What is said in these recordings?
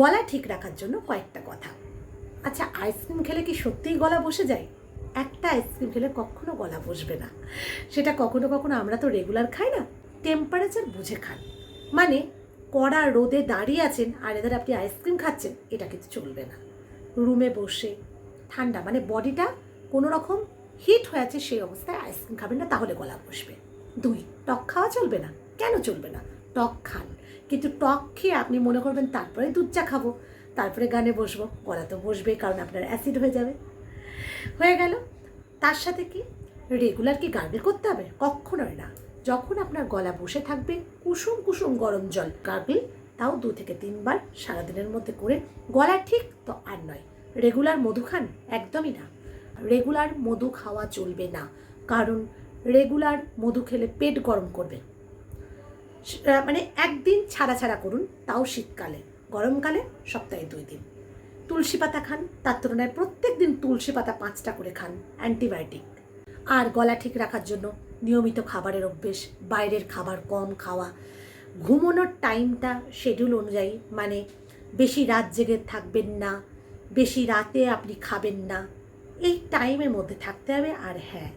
গলা ঠিক রাখার জন্য কয়েকটা কথা। আচ্ছা আইসক্রিম খেলে কি সত্যিই গলা বসে যায়? একটা আইসক্রিম খেলে কখনো গলা বসবে না। সেটা কখনো কখনো আমরা তো রেগুলার খাই না টেম্পারেচার বুঝে খান মানে কড়া রোদে দাঁড়িয়ে আছেন আর এদের আপনি আইসক্রিম খাচ্ছেন, এটা কিন্তু চলবে না। রুমে বসে ঠান্ডা মানে বডিটা কোনো রকম হিট হয়ে আছে সেই অবস্থায় আইসক্রিম খাবেন না, তাহলে গলা বসবে। দুই, টক খাওয়া চলবে না। কেন চলবে না? টক খান। কিন্তু টক খেয়ে আপনি মনে করবেন তারপরে দুধ চা খাব, তারপরে গানে বসবো। গলা তো বসবে কারণ আপনার অ্যাসিড হয়ে যাবে। হয়ে গেল। তার সাথে কি? রেগুলার কি গার্গেল করতে হবে? কখনোই না। যখন আপনার গলা বসে থাকবে, কুসুম কুসুম গরম জল গার্গেল তাও দু থেকে তিনবার সারাদিনের মধ্যে করে গলা ঠিক তো আর নয়। রেগুলার মধু খান? একদমই না। রেগুলার মধু খাওয়া চলবে না। কারণ রেগুলার মধু খেলে পেট গরম করবে। মানে একদিন ছাড়া ছাড়া করুন, তাও শীতকালে। গরমকালে সপ্তাহে দুই দিন। তুলসী পাতা খান, তার তুলনায় প্রত্যেক দিন তুলসী পাতা পাঁচটা করে খান, অ্যান্টিবায়োটিক। আর গলা ঠিক রাখার জন্য নিয়মিত খাবারের অভ্যেস, বাইরের খাবার কম খাওয়া। ঘুমানোর টাইমটা শিডিউল অনুযায়ী মানে বেশি রাত জেগে থাকবেন না, বেশি রাতে আপনি খাবেন না, এই টাইমের মধ্যে থাকতে হবে আর হ্যাঁ।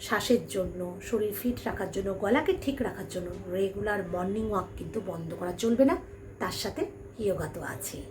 শ্বাসের জন্য, শরীর ফিট রাখার জন্য, গলাকে ঠিক রাখার জন্য রেগুলার মর্নিং ওয়াক কিন্তু বন্ধ করা চলবে না। তার সাথে ইয়োগা তো আছেই।